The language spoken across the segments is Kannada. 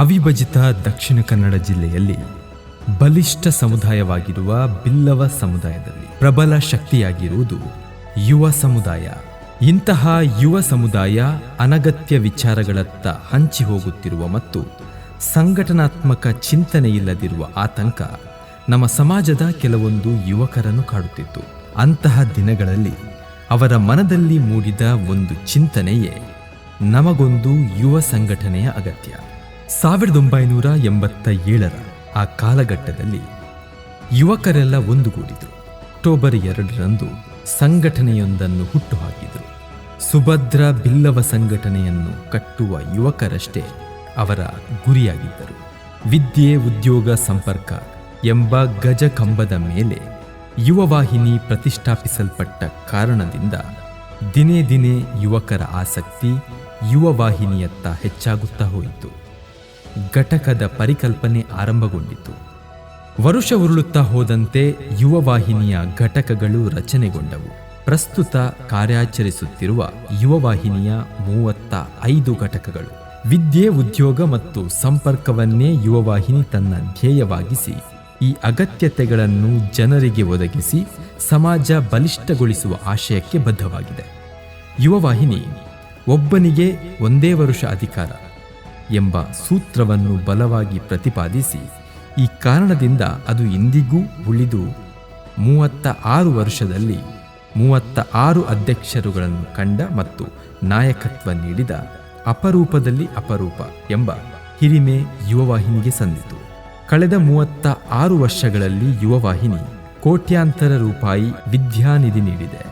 ಅವಿಭಜಿತ ದಕ್ಷಿಣ ಕನ್ನಡ ಜಿಲ್ಲೆಯಲ್ಲಿ ಬಲಿಷ್ಠ ಸಮುದಾಯವಾಗಿರುವ ಬಿಲ್ಲವ ಸಮುದಾಯದಲ್ಲಿ ಪ್ರಬಲ ಶಕ್ತಿಯಾಗಿರುವುದು ಯುವ ಸಮುದಾಯ. ಇಂತಹ ಯುವ ಸಮುದಾಯ ಅನಗತ್ಯ ವಿಚಾರಗಳತ್ತ ಹಂಚಿ ಹೋಗುತ್ತಿರುವ ಮತ್ತು ಸಂಘಟನಾತ್ಮಕ ಚಿಂತನೆ ಇಲ್ಲದಿರುವ ಆತಂಕ ನಮ್ಮ ಸಮಾಜದ ಕೆಲವೊಂದು ಯುವಕರನ್ನು ಕಾಡುತ್ತಿತ್ತು. ಅಂತಹ ದಿನಗಳಲ್ಲಿ ಅವರ ಮನದಲ್ಲಿ ಮೂಡಿದ ಒಂದು ಚಿಂತನೆಯೇ ನಮಗೊಂದು ಯುವ ಸಂಘಟನೆಯ ಅಗತ್ಯ. ಸಾವಿರದ ಒಂಬೈನೂರ ಎಂಬತ್ತ ಏಳರ ಆ ಕಾಲಘಟ್ಟದಲ್ಲಿ ಯುವಕರೆಲ್ಲ ಒಂದುಗೂಡಿದರು. ಅಕ್ಟೋಬರ್ ಎರಡರಂದು ಸಂಘಟನೆಯೊಂದನ್ನು ಹುಟ್ಟುಹಾಕಿದರು. ಸುಭದ್ರ ಬಿಲ್ಲವ ಸಂಘಟನೆಯನ್ನು ಕಟ್ಟುವ ಯುವಕರಷ್ಟೇ ಅವರ ಗುರಿಯಾಗಿದ್ದರು. ವಿದ್ಯೆ ಉದ್ಯೋಗ ಸಂಪರ್ಕ ಎಂಬ ಗಜ ಕಂಬದ ಮೇಲೆ ಯುವವಾಹಿನಿ ಪ್ರತಿಷ್ಠಾಪಿಸಲ್ಪಟ್ಟ ಕಾರಣದಿಂದ ದಿನೇ ದಿನೇ ಯುವಕರ ಆಸಕ್ತಿ ಯುವವಾಹಿನಿಯತ್ತ ಹೆಚ್ಚಾಗುತ್ತಾ ಹೋಯಿತು. ಘಟಕದ ಪರಿಕಲ್ಪನೆ ಆರಂಭಗೊಂಡಿತು. ವರುಷ ಉರುಳುತ್ತಾ ಹೋದಂತೆ ಯುವವಾಹಿನಿಯ ಘಟಕಗಳು ರಚನೆಗೊಂಡವು. ಪ್ರಸ್ತುತ ಕಾರ್ಯಾಚರಿಸುತ್ತಿರುವ ಯುವವಾಹಿನಿಯ ಮೂವತ್ತ ಐದು ಘಟಕಗಳು. ವಿದ್ಯೆ, ಉದ್ಯೋಗ ಮತ್ತು ಸಂಪರ್ಕವನ್ನೇ ಯುವವಾಹಿನಿ ತನ್ನ ಧ್ಯೇಯವಾಗಿಸಿ, ಈ ಅಗತ್ಯತೆಗಳನ್ನು ಜನರಿಗೆ ಒದಗಿಸಿ ಸಮಾಜ ಬಲಿಷ್ಠಗೊಳಿಸುವ ಆಶಯಕ್ಕೆ ಬದ್ಧವಾಗಿದೆ. ಯುವವಾಹಿನಿ, ಒಬ್ಬನಿಗೆ ಒಂದೇ ವರುಷ ಅಧಿಕಾರ. ಎಂಬ ಸೂತ್ರವನ್ನು ಬಲವಾಗಿ ಪ್ರತಿಪಾದಿಸಿ, ಈ ಕಾರಣದಿಂದ ಅದು ಇಂದಿಗೂ ಉಳಿದು ಮೂವತ್ತ ಆರು ವರ್ಷದಲ್ಲಿ ಮೂವತ್ತ ಆರು ಅಧ್ಯಕ್ಷರುಗಳನ್ನು ಕಂಡ ಮತ್ತು ನಾಯಕತ್ವ ನೀಡಿದ ಅಪರೂಪದಲ್ಲಿ ಅಪರೂಪ ಎಂಬ ಹಿರಿಮೆ ಯುವವಾಹಿನಿಗೆ ಸಂದಿತು. ಕಳೆದ ಮೂವತ್ತ ಆರು ವರ್ಷಗಳಲ್ಲಿ ಯುವವಾಹಿನಿ ಕೋಟ್ಯಾಂತರ ರೂಪಾಯಿ ವಿದ್ಯಾನಿಧಿ ನೀಡಿದೆ.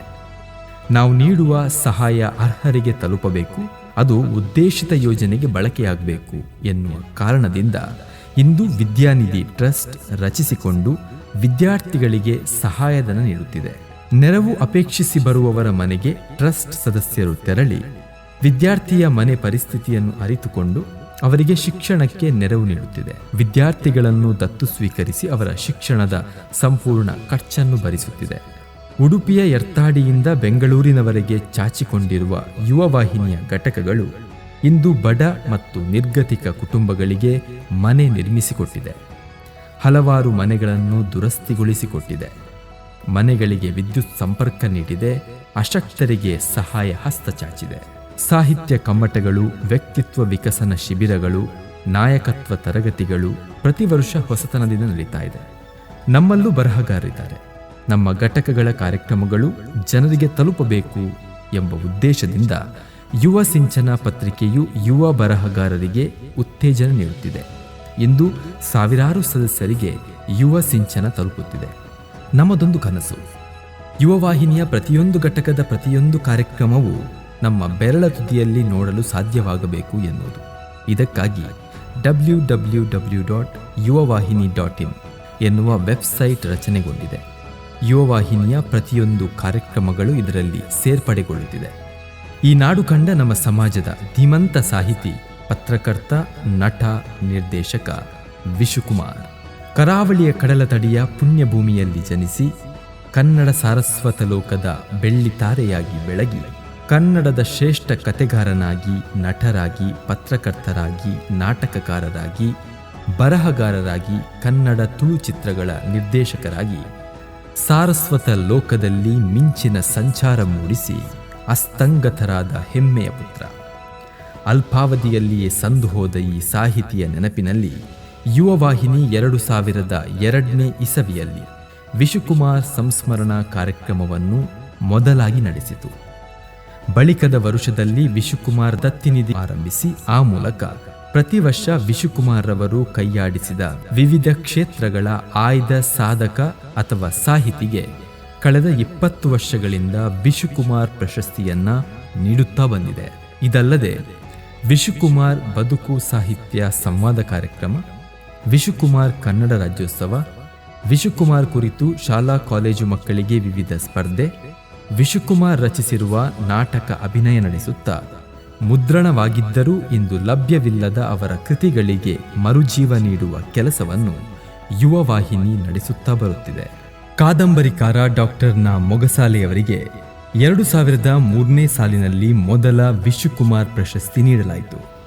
ನಾವು ನೀಡುವ ಸಹಾಯ ಅರ್ಹರಿಗೆ ತಲುಪಬೇಕು. ಅದು ಉದ್ದೇಶಿತ ಯೋಜನೆಗೆ ಬಳಕೆಯಾಗಬೇಕು ಎನ್ನುವ ಕಾರಣದಿಂದ ಇಂದು ವಿದ್ಯಾನಿಧಿ ಟ್ರಸ್ಟ್ ರಚಿಸಿಕೊಂಡು ವಿದ್ಯಾರ್ಥಿಗಳಿಗೆ ಸಹಾಯಧನ ನೀಡುತ್ತಿದೆ. ನೆರವು ಅಪೇಕ್ಷಿಸಿ ಬರುವವರ ಮನೆಗೆ ಟ್ರಸ್ಟ್ ಸದಸ್ಯರು ತೆರಳಿ ವಿದ್ಯಾರ್ಥಿಯ ಮನೆ ಪರಿಸ್ಥಿತಿಯನ್ನು ಅರಿತುಕೊಂಡು ಅವರಿಗೆ ಶಿಕ್ಷಣಕ್ಕೆ ನೆರವು ನೀಡುತ್ತಿದೆ. ವಿದ್ಯಾರ್ಥಿಗಳನ್ನು ದತ್ತು ಸ್ವೀಕರಿಸಿ ಅವರ ಶಿಕ್ಷಣದ ಸಂಪೂರ್ಣ ಖರ್ಚನ್ನು ಭರಿಸುತ್ತಿದೆ. ಉಡುಪಿಯ ಎರ್ತಾಡಿಯಿಂದ ಬೆಂಗಳೂರಿನವರೆಗೆ ಚಾಚಿಕೊಂಡಿರುವ ಯುವ ವಾಹಿನಿಯ ಘಟಕಗಳು ಇಂದು ಬಡ ಮತ್ತು ನಿರ್ಗತಿಕ ಕುಟುಂಬಗಳಿಗೆ ಮನೆ ನಿರ್ಮಿಸಿಕೊಟ್ಟಿದೆ. ಹಲವಾರು ಮನೆಗಳನ್ನು ದುರಸ್ತಿಗೊಳಿಸಿಕೊಟ್ಟಿದೆ. ಮನೆಗಳಿಗೆ ವಿದ್ಯುತ್ ಸಂಪರ್ಕ ನೀಡಿದೆ, ಅಶಕ್ತರಿಗೆ ಸಹಾಯ ಹಸ್ತ ಚಾಚಿದೆ. ಸಾಹಿತ್ಯ ಕಮ್ಮಟಗಳು, ವ್ಯಕ್ತಿತ್ವ ವಿಕಸನ ಶಿಬಿರಗಳು, ನಾಯಕತ್ವ ತರಗತಿಗಳು ಪ್ರತಿ ವರ್ಷ ಹೊಸತನದಿಂದ ನಡೀತಾ ಇದೆ. ನಮ್ಮಲ್ಲೂ ಬರಹಗಾರರಿದ್ದಾರೆ. ನಮ್ಮ ಘಟಕಗಳ ಕಾರ್ಯಕ್ರಮಗಳು ಜನರಿಗೆ ತಲುಪಬೇಕು ಎಂಬ ಉದ್ದೇಶದಿಂದ ಯುವ ಸಿಂಚನ ಪತ್ರಿಕೆಯು ಯುವ ಬರಹಗಾರರಿಗೆ ಉತ್ತೇಜನ ನೀಡುತ್ತಿದೆ. ಇಂದು ಸಾವಿರಾರು ಸದಸ್ಯರಿಗೆ ಯುವ ಸಿಂಚನ ತಲುಪುತ್ತಿದೆ. ನಮ್ಮದೊಂದು ಕನಸು. ಯುವವಾಹಿನಿಯ ಪ್ರತಿಯೊಂದು ಘಟಕದ ಪ್ರತಿಯೊಂದು ಕಾರ್ಯಕ್ರಮವು ನಮ್ಮ ಬೆರಳ ತುದಿಯಲ್ಲಿ ನೋಡಲು ಸಾಧ್ಯವಾಗಬೇಕು ಎನ್ನುವುದು. ಇದಕ್ಕಾಗಿ W W W dot Yuvavahini dot in ಎನ್ನುವ ವೆಬ್ಸೈಟ್ ರಚನೆಗೊಂಡಿದೆ. ಯುವವಾಹಿನಿಯ ಪ್ರತಿಯೊಂದು ಕಾರ್ಯಕ್ರಮಗಳು ಇದರಲ್ಲಿ ಸೇರ್ಪಡೆಗೊಳ್ಳುತ್ತಿದೆ. ಈ ನಾಡು ಕಂಡ ನಮ್ಮ ಸಮಾಜದ ಧೀಮಂತ ಸಾಹಿತಿ, ಪತ್ರಕರ್ತ, ನಟ, ನಿರ್ದೇಶಕ ವಿಶುಕುಮಾರ್. ಕರಾವಳಿಯ ಕಡಲ ತಡಿಯ ಪುಣ್ಯಭೂಮಿಯಲ್ಲಿ ಜನಿಸಿ, ಕನ್ನಡ ಸಾರಸ್ವತ ಲೋಕದ ಬೆಳ್ಳಿತಾರೆಯಾಗಿ ಬೆಳಗಿ, ಕನ್ನಡದ ಶ್ರೇಷ್ಠ ಕತೆಗಾರನಾಗಿ, ನಟರಾಗಿ, ಪತ್ರಕರ್ತರಾಗಿ, ನಾಟಕಕಾರರಾಗಿ, ಬರಹಗಾರರಾಗಿ, ಕನ್ನಡ ತುಳು ಚಿತ್ರಗಳ ನಿರ್ದೇಶಕರಾಗಿ ಸಾರಸ್ವತ ಲೋಕದಲ್ಲಿ ಮಿಂಚಿನ ಸಂಚಾರ ಮೂಡಿಸಿ ಅಸ್ತಂಗತರಾದ ಹೆಮ್ಮೆಯ ಪುತ್ರ. ಅಲ್ಪಾವಧಿಯಲ್ಲಿಯೇ ಸಂದು ಹೋದ ಈ ಸಾಹಿತಿಯ ನೆನಪಿನಲ್ಲಿ ಯುವವಾಹಿನಿ ಎರಡು ಸಾವಿರದ ಎರಡನೇ ಇಸವಿಯಲ್ಲಿ ವಿಶುಕುಮಾರ್ ಸಂಸ್ಮರಣಾ ಕಾರ್ಯಕ್ರಮವನ್ನು ಮೊದಲಾಗಿ ನಡೆಸಿತು. ಬಳಿಕದ ವರುಷದಲ್ಲಿ ವಿಶುಕುಮಾರ್ ದತ್ತಿನಿಧಿ ಆರಂಭಿಸಿ ಆ ಮೂಲಕ ಪ್ರತಿ ವರ್ಷ ವಿಶುಕುಮಾರ್ ರವರು ಕೈಯಾಡಿಸಿದ ವಿವಿಧ ಕ್ಷೇತ್ರಗಳ ಆಯ್ದ ಸಾಧಕ ಅಥವಾ ಸಾಹಿತಿಗೆ ಕಳೆದ ಇಪ್ಪತ್ತು ವರ್ಷಗಳಿಂದ ವಿಶುಕುಮಾರ್ ಪ್ರಶಸ್ತಿಯನ್ನ ನೀಡುತ್ತಾ ಬಂದಿದೆ. ಇದಲ್ಲದೆ, ವಿಶುಕುಮಾರ್ ಬದುಕು ಸಾಹಿತ್ಯ ಸಂವಾದ ಕಾರ್ಯಕ್ರಮ, ವಿಶುಕುಮಾರ್ ಕನ್ನಡ ರಾಜ್ಯೋತ್ಸವ, ವಿಶುಕುಮಾರ್ ಕುರಿತು ಶಾಲಾ ಕಾಲೇಜು ಮಕ್ಕಳಿಗೆ ವಿವಿಧ ಸ್ಪರ್ಧೆ, ವಿಶುಕುಮಾರ್ ರಚಿಸಿರುವ ನಾಟಕ ಅಭಿನಯ ನಡೆಸುತ್ತಾ ಮುದ್ರಣವಾಗಿದ್ದರೂ ಇಂದು ಲಭ್ಯವಿಲ್ಲದ ಅವರ ಕೃತಿಗಳಿಗೆ ಮರುಜೀವ ನೀಡುವ ಕೆಲಸವನ್ನು ಯುವವಾಹಿನಿ ನಡೆಸುತ್ತಾ ಬರುತ್ತಿದೆ. ಕಾದಂಬರಿಕಾರ ಡಾಕ್ಟರ್ನ ಮೊಗಸಾಲೆಯವರಿಗೆ ಎರಡು ಸಾವಿರದ ಮೂರನೇ ಸಾಲಿನಲ್ಲಿ ಮೊದಲ ವಿಶ್ವಕುಮಾರ್ ಪ್ರಶಸ್ತಿ ನೀಡಲಾಯಿತು.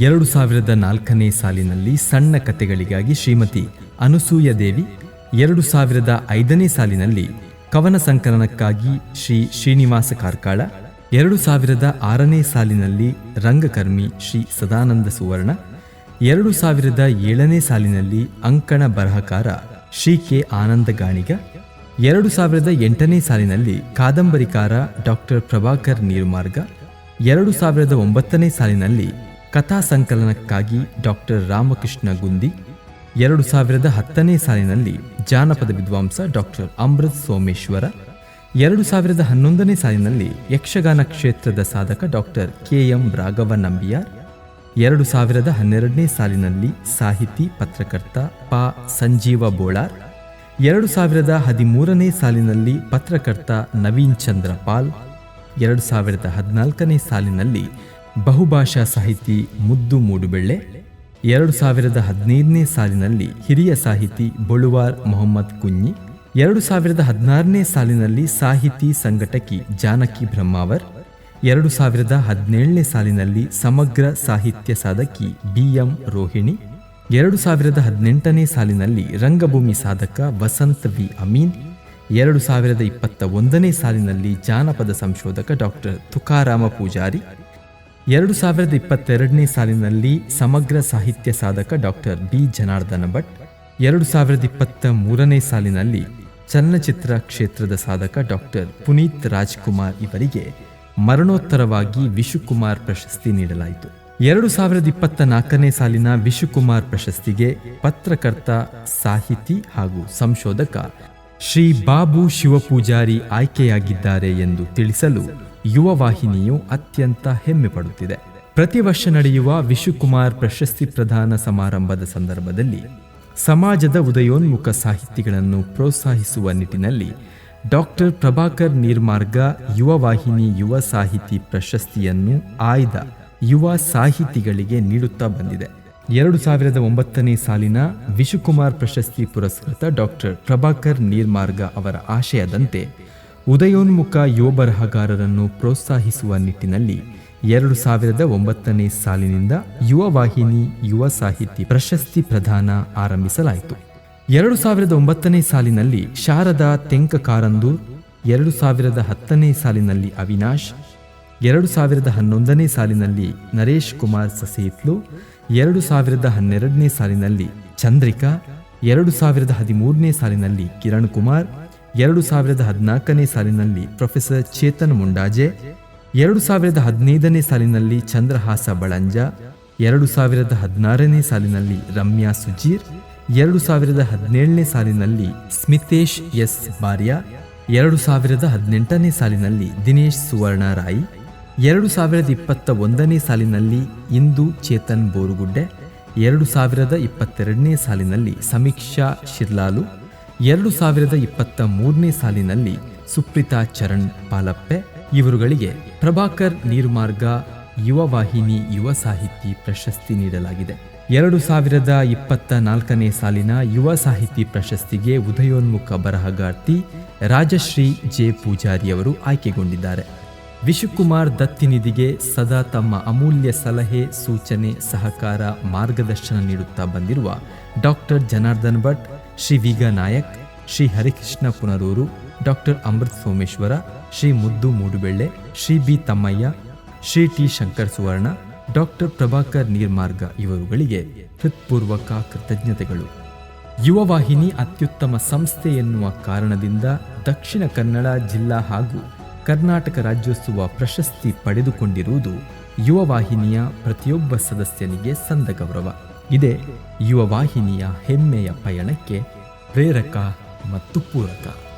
ಎರಡು ಸಾವಿರದ ನಾಲ್ಕನೇ ಸಾಲಿನಲ್ಲಿ ಸಣ್ಣ ಕಥೆಗಳಿಗಾಗಿ ಶ್ರೀಮತಿ ಅನುಸೂಯ ದೇವಿ, ಎರಡು ಸಾವಿರದ ಐದನೇ ಸಾಲಿನಲ್ಲಿ ಕವನ ಸಂಕಲನಕ್ಕಾಗಿ ಶ್ರೀ ಶ್ರೀನಿವಾಸ ಕಾರ್ಕಾಳ ಎರಡು ಸಾವಿರದ ಆರನೇ ಸಾಲಿನಲ್ಲಿ ರಂಗಕರ್ಮಿ ಶ್ರೀ ಸದಾನಂದ ಸುವರ್ಣ, ಎರಡು ಸಾವಿರದ ಏಳನೇ ಸಾಲಿನಲ್ಲಿ ಅಂಕಣ ಬರಹಕಾರ ಶ್ರೀ ಕೆ ಆನಂದ ಗಾಣಿಗ, ಎರಡು ಸಾವಿರದ ಎಂಟನೇ ಸಾಲಿನಲ್ಲಿ ಕಾದಂಬರಿಕಾರ ಡಾಕ್ಟರ್ ಪ್ರಭಾಕರ್ ನೀರುಮಾರ್ಗ, ಎರಡು ಸಾವಿರದ ಒಂಬತ್ತನೇ ಸಾಲಿನಲ್ಲಿ ಕಥಾ ಸಂಕಲನಕ್ಕಾಗಿ ಡಾಕ್ಟರ್ ರಾಮಕೃಷ್ಣ ಗುಂದಿ, ಎರಡು ಸಾವಿರದ ಹತ್ತನೇ ಸಾಲಿನಲ್ಲಿ ಜಾನಪದ ವಿದ್ವಾಂಸ ಡಾಕ್ಟರ್ ಅಮೃತ್ ಸೋಮೇಶ್ವರ ಎರಡು ಸಾವಿರದ ಹನ್ನೊಂದನೇ ಸಾಲಿನಲ್ಲಿ ಯಕ್ಷಗಾನ ಕ್ಷೇತ್ರದ ಸಾಧಕ doctor K M Raghava Nambiar ಎರಡು ಸಾವಿರದ ಹನ್ನೆರಡನೇ ಸಾಲಿನಲ್ಲಿ ಸಾಹಿತಿ, ಪತ್ರಕರ್ತ ಪಾ ಸಂಜೀವ ಬೋಳಾರ್, ಎರಡು ಸಾವಿರದ ಹದಿಮೂರನೇ ಸಾಲಿನಲ್ಲಿ ಪತ್ರಕರ್ತ ನವೀನ್ ಚಂದ್ರ ಪಾಲ್, ಎರಡು ಸಾವಿರದ ಹದಿನಾಲ್ಕನೇ ಸಾಲಿನಲ್ಲಿ ಬಹುಭಾಷಾ ಸಾಹಿತಿ ಮುದ್ದು ಮೂಡುಬೆಳ್ಳೆ, ಎರಡು ಸಾವಿರದ ಹದಿನೈದನೇ ಸಾಲಿನಲ್ಲಿ ಹಿರಿಯ ಸಾಹಿತಿ ಬೊಳುವಾರ್ ಮೊಹಮ್ಮದ್ ಕುഞ്ഞಿ ಎರಡು ಸಾವಿರದ ಹದಿನಾರನೇ ಸಾಲಿನಲ್ಲಿ ಸಾಹಿತಿ ಸಂಘಟಕಿ ಜಾನಕಿ ಬ್ರಹ್ಮಾವರ್, ಎರಡು ಸಾವಿರದ ಹದಿನೇಳನೇ ಸಾಲಿನಲ್ಲಿ ಸಮಗ್ರ ಸಾಹಿತ್ಯ ಸಾಧಕಿ ಬಿ ಎಂ ರೋಹಿಣಿ, ಎರಡು ಸಾವಿರದ ಹದಿನೆಂಟನೇ ಸಾಲಿನಲ್ಲಿ ರಂಗಭೂಮಿ ಸಾಧಕ ವಸಂತ್ ಬಿ ಅಮೀನ್, ಎರಡು ಸಾವಿರದ ಇಪ್ಪತ್ತ ಒಂದನೇ ಸಾಲಿನಲ್ಲಿ ಜಾನಪದ ಸಂಶೋಧಕ ಡಾಕ್ಟರ್ ತುಕಾರಾಮ ಪೂಜಾರಿ, ಎರಡು ಸಾವಿರದ ಇಪ್ಪತ್ತೆರಡನೇ ಸಾಲಿನಲ್ಲಿ ಸಮಗ್ರ ಸಾಹಿತ್ಯ ಸಾಧಕ ಡಾಕ್ಟರ್ ಬಿ ಜನಾರ್ದನ ಭಟ್, ಎರಡು ಸಾವಿರದ ಇಪ್ಪತ್ತ ಮೂರನೇ ಸಾಲಿನಲ್ಲಿ ಚಲನಚಿತ್ರ ಕ್ಷೇತ್ರದ ಸಾಧಕ ಡಾಕ್ಟರ್ ಪುನೀತ್ ರಾಜ್ಕುಮಾರ್ ಇವರಿಗೆ ಮರಣೋತ್ತರವಾಗಿ ವಿಶುಕುಮಾರ್ ಪ್ರಶಸ್ತಿ ನೀಡಲಾಯಿತು. ಎರಡು ಸಾವಿರದ ಇಪ್ಪತ್ತ ನಾಲ್ಕನೇ ಸಾಲಿನ ವಿಶುಕುಮಾರ್ ಪ್ರಶಸ್ತಿಗೆ ಪತ್ರಕರ್ತ, ಸಾಹಿತಿ ಹಾಗೂ ಸಂಶೋಧಕ ಶ್ರೀ ಬಾಬು ಶಿವಪೂಜಾರಿ ಆಯ್ಕೆಯಾಗಿದ್ದಾರೆ ಎಂದು ತಿಳಿಸಲು ಯುವ ವಾಹಿನಿಯು ಅತ್ಯಂತ ಹೆಮ್ಮೆ ಪಡುತ್ತಿದೆ. ಪ್ರತಿ ವರ್ಷ ನಡೆಯುವ ವಿಶುಕುಮಾರ್ ಪ್ರಶಸ್ತಿ ಪ್ರದಾನ ಸಮಾರಂಭದ ಸಂದರ್ಭದಲ್ಲಿ ಸಮಾಜದ ಉದಯೋನ್ಮುಖ ಸಾಹಿತಿಗಳನ್ನು ಪ್ರೋತ್ಸಾಹಿಸುವ ನಿಟ್ಟಿನಲ್ಲಿ ಡಾಕ್ಟರ್ ಪ್ರಭಾಕರ್ ನೀರ್ಮಾರ್ಗ ಯುವ ವಾಹಿನಿ, ಯುವ ಸಾಹಿತಿ ಪ್ರಶಸ್ತಿಯನ್ನು ಆಯ್ದ ಯುವ ಸಾಹಿತಿಗಳಿಗೆ ನೀಡುತ್ತಾ ಬಂದಿದೆ. ಎರಡು ಸಾವಿರದ ಒಂಬತ್ತನೇ ಸಾಲಿನ ವಿಶುಕುಮಾರ್ ಪ್ರಶಸ್ತಿ ಪುರಸ್ಕೃತ ಡಾಕ್ಟರ್ ಪ್ರಭಾಕರ್ ನೀರ್ಮಾರ್ಗ ಅವರ ಆಶಯದಂತೆ ಉದಯೋನ್ಮುಖ ಯುವ ಬರಹಗಾರರನ್ನು ಪ್ರೋತ್ಸಾಹಿಸುವ ನಿಟ್ಟಿನಲ್ಲಿ ಎರಡು ಸಾವಿರದ ಒಂಬತ್ತನೇ ಸಾಲಿನಿಂದ ಯುವ ವಾಹಿನಿ, ಯುವ ಸಾಹಿತಿ ಪ್ರಶಸ್ತಿ ಪ್ರದಾನ ಆರಂಭಿಸಲಾಯಿತು. ಎರಡು ಸಾವಿರದ ಒಂಬತ್ತನೇ ಸಾಲಿನಲ್ಲಿ ಶಾರದಾ ತೆಂಕ ಕಾರಂದೂರ್, ಎರಡು ಸಾವಿರದ ಹತ್ತನೇ ಸಾಲಿನಲ್ಲಿ ಅವಿನಾಶ್, ಎರಡು ಸಾವಿರದ ಹನ್ನೊಂದನೇ ಸಾಲಿನಲ್ಲಿ ನರೇಶ್ ಕುಮಾರ್ ಸಸೇತ್ಲು, ಎರಡು ಸಾವಿರದ ಹನ್ನೆರಡನೇ ಸಾಲಿನಲ್ಲಿ ಚಂದ್ರಿಕಾ, ಎರಡು ಸಾವಿರದ ಹದಿಮೂರನೇ ಸಾಲಿನಲ್ಲಿ ಕಿರಣ್ ಕುಮಾರ್ ಎರಡು ಸಾವಿರದ ಹದಿನಾಲ್ಕನೇ ಸಾಲಿನಲ್ಲಿ ಪ್ರೊಫೆಸರ್ ಚೇತನ್ ಮುಂಡಾಜೆ, ಎರಡು ಸಾವಿರದ ಹದಿನೈದನೇ ಸಾಲಿನಲ್ಲಿ ಚಂದ್ರಹಾಸ ಬಳಂಜ, ಎರಡು ಸಾವಿರದ ಹದಿನಾರನೇ ಸಾಲಿನಲ್ಲಿ ರಮ್ಯಾ ಸುಜೀರ್, ಎರಡು ಸಾವಿರದ ಹದಿನೇಳನೇ ಸಾಲಿನಲ್ಲಿ ಸ್ಮಿತೇಶ್ ಎಸ್ ಬಾರ್ಯ, ಎರಡು ಸಾವಿರದ ಹದಿನೆಂಟನೇ ಸಾಲಿನಲ್ಲಿ ದಿನೇಶ್ ಸುವರ್ಣ ರಾಯಿ, ಎರಡು ಸಾವಿರದ ಇಪ್ಪತ್ತ ಒಂದನೇ ಸಾಲಿನಲ್ಲಿ ಇಂದು ಚೇತನ್ ಬೋರುಗುಡ್ಡೆ, ಎರಡು ಸಾವಿರದ ಇಪ್ಪತ್ತೆರಡನೇ ಸಾಲಿನಲ್ಲಿ ಸಮೀಕ್ಷಾ ಶಿರ್ಲಾಲು ಎರಡು ಸಾವಿರದ ಇಪ್ಪತ್ತ ಮೂರನೇ ಸಾಲಿನಲ್ಲಿ ಸುಪ್ರಿತಾ ಚರಣ್ ಪಾಲಪ್ಪೆ ಇವರುಗಳಿಗೆ ಪ್ರಭಾಕರ್ ನೀರುಮಾರ್ಗ, ಯುವ ವಾಹಿನಿ, ಯುವ ಸಾಹಿತಿ ಪ್ರಶಸ್ತಿ ನೀಡಲಾಗಿದೆ. ಎರಡು ಸಾವಿರದ ಇಪ್ಪತ್ತ ನಾಲ್ಕನೇ ಸಾಲಿನ ಯುವ ಸಾಹಿತಿ ಪ್ರಶಸ್ತಿಗೆ ಉದಯೋನ್ಮುಖ ಬರಹಗಾರ್ತಿ ರಾಜಶ್ರೀ ಜೆ ಪೂಜಾರಿಯವರು ಆಯ್ಕೆಗೊಂಡಿದ್ದಾರೆ. ವಿಶುಕುಮಾರ್ ದತ್ತಿನಿಧಿಗೆ ಸದಾ ತಮ್ಮ ಅಮೂಲ್ಯ ಸಲಹೆ, ಸೂಚನೆ, ಸಹಕಾರ, ಮಾರ್ಗದರ್ಶನ ನೀಡುತ್ತಾ ಬಂದಿರುವ doctor Janardhan Bhat Shri Viga Nayak, Shri Harikrishna Punaroor, doctor Amrit Someshwar, Shri Muddu Moodubelle, Shri B Thammaiah, Shri T Shankar Suvarna, doctor Prabhakar Neermarga ಇವರುಗಳಿಗೆ ಹೃತ್ಪೂರ್ವಕ ಕೃತಜ್ಞತೆಗಳು. ಯುವ ವಾಹಿನಿ ಅತ್ಯುತ್ತಮ ಸಂಸ್ಥೆ ಎನ್ನುವ ಕಾರಣದಿಂದ ದಕ್ಷಿಣ ಕನ್ನಡ ಜಿಲ್ಲಾ ಹಾಗೂ ಕರ್ನಾಟಕ ರಾಜ್ಯೋತ್ಸವ ಪ್ರಶಸ್ತಿ ಪಡೆದುಕೊಂಡಿರುವುದು ಯುವವಾಹಿನಿಯ ಪ್ರತಿಯೊಬ್ಬ ಸದಸ್ಯನಿಗೆ ಸಂದ ಗೌರವ. ಇದೇ ಯುವ ವಾಹಿನಿಯ ಹೆಮ್ಮೆಯ ಪಯಣಕ್ಕೆ ಪ್ರೇರಕ ಮತ್ತು ಪೂರಕ.